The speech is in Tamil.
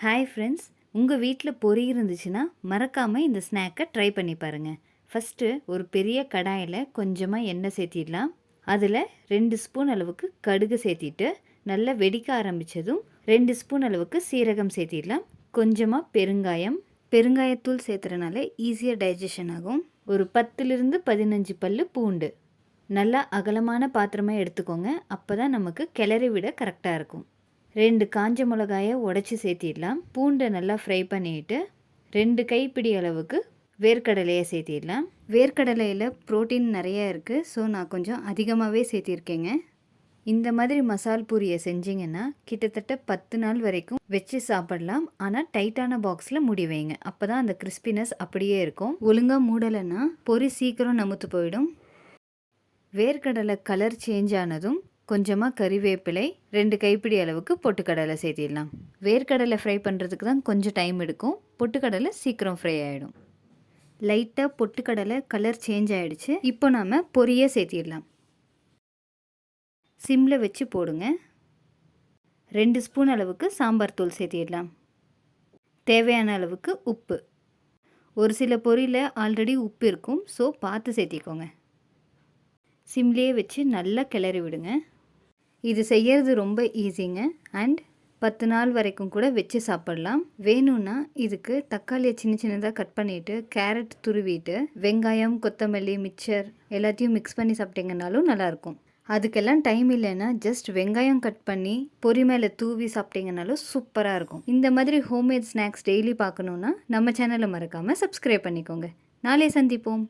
ஹாய் ஃப்ரெண்ட்ஸ் உங்கள் வீட்டில் பொரி இருந்துச்சுன்னா மறக்காமல் இந்த ஸ்நாக்கை ட்ரை பண்ணி பாருங்கள் ஃபஸ்ட்டு ஒரு பெரிய கடாயில் கொஞ்சமாக எண்ணெய் சேர்த்திடலாம். அதில் ரெண்டு ஸ்பூன் அளவுக்கு கடுகு சேர்த்திட்டு நல்லா வெடிக்க ஆரம்பித்ததும் ரெண்டு ஸ்பூன் அளவுக்கு சீரகம் சேர்த்திடலாம். கொஞ்சமாக பெருங்காயம். பெருங்காயத்தூள் சேர்த்துறனால ஈஸியாக டைஜஷன் ஆகும். ஒரு பத்துலேருந்து பதினஞ்சு பல் பூண்டு. நல்லா அகலமான பாத்திரமாக எடுத்துக்கோங்க. அப்போ தான் நமக்கு கிளறி விட கரெக்டாக இருக்கும். ரெண்டு காஞ்ச மிளகாயை உடச்சி சேர்த்திடலாம். பூண்டை நல்லா ஃப்ரை பண்ணிட்டு ரெண்டு கைப்பிடி அளவுக்கு வேர்க்கடலையை சேர்த்திடலாம். வேர்க்கடலையில் ப்ரோட்டீன் நிறையா இருக்குது ஸோ நான் கொஞ்சம் அதிகமாகவே சேர்த்திருக்கேங்க. இந்த மாதிரி மசால் பூரியை செஞ்சிங்கன்னா கிட்டத்தட்ட பத்து நாள் வரைக்கும் வச்சு சாப்பிடலாம். ஆனால் டைட்டான பாக்ஸில் முடி வைங்க. அப்போ தான் அந்த கிறிஸ்பினஸ் அப்படியே இருக்கும். ஒழுங்காக மூடலைன்னா பொரி சீக்கிரம் நமுத்து போயிடும். வேர்க்கடலை கலர் சேஞ்ச் ஆனதும் கொஞ்சமாக கறிவேப்பிலை ரெண்டு கைப்பிடி அளவுக்கு பொட்டுக்கடலை சேர்த்திடலாம். வேர்க்கடலை ஃப்ரை பண்ணுறதுக்கு தான் கொஞ்சம் டைம் எடுக்கும். பொட்டுக்கடலை சீக்கிரம் ஃப்ரை ஆகிடும் லைட்டாக பொட்டுக்கடலை கலர் சேஞ்ச் ஆகிடுச்சு இப்போ நாம் பொரியை சேர்த்திடலாம். சிம்மில் வச்சு போடுங்க. ரெண்டு ஸ்பூன் அளவுக்கு சாம்பார் தூள் சேர்த்திடலாம். தேவையான அளவுக்கு உப்பு. ஒரு சில பொரியில் ஆல்ரெடி உப்பு இருக்கும். ஸோ பார்த்து சேர்த்திக்கோங்க. சிம்லேயே வச்சு நல்லா கிளறி விடுங்க. இது செய்யறது ரொம்ப ஈஸிங்க அண்ட் பத்து நாள் வரைக்கும் கூட வச்சு சாப்பிட்லாம். வேணும்னா இதுக்கு தக்காளியை சின்ன சின்னதாக கட் பண்ணிவிட்டு கேரட் துருவிட்டு வெங்காயம் கொத்தமல்லி மிக்சர் எல்லாத்தையும் மிக்ஸ் பண்ணி சாப்பிட்டீங்கன்னாலும் நல்லாயிருக்கும். அதுக்கெல்லாம் டைம் இல்லைன்னா ஜஸ்ட் வெங்காயம் கட் பண்ணி பொரி மேலே தூவி சாப்பிட்டீங்கனாலும் சூப்பராக இருக்கும். இந்த மாதிரி ஹோம்மேட் ஸ்நாக்ஸ் டெய்லி பார்க்கணுன்னா நம்ம சேனலை மறக்காமல் சப்ஸ்கிரைப் பண்ணிக்கோங்க. நாளே சந்திப்போம்.